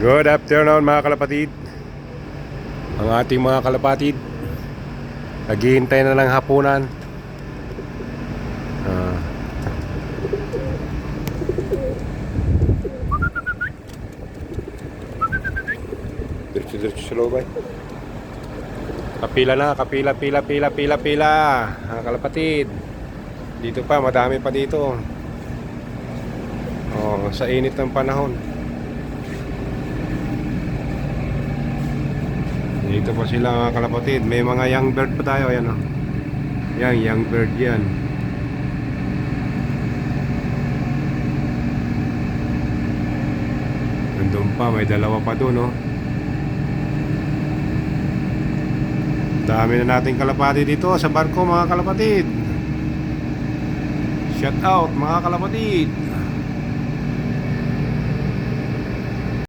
Good afternoon mga kalapatid. Ang ating mga kalapatid Naghihintay na ng hapunan. Ah. Diretso-diretso sa loob ay Kapila na, kapila, pila, pila, pila, pila Mga kalapatid. Dito pa, madami pa dito. Oh, sa init ng panahon Dito pa sila mga kalapatid. May mga young bird pa tayo. Ayan o. Yan, young bird yan. Nandun pa, may dalawa pa doon oh. Dami na nating kalapati dito sa barko mga kalapatid. Shout out mga kalapatid.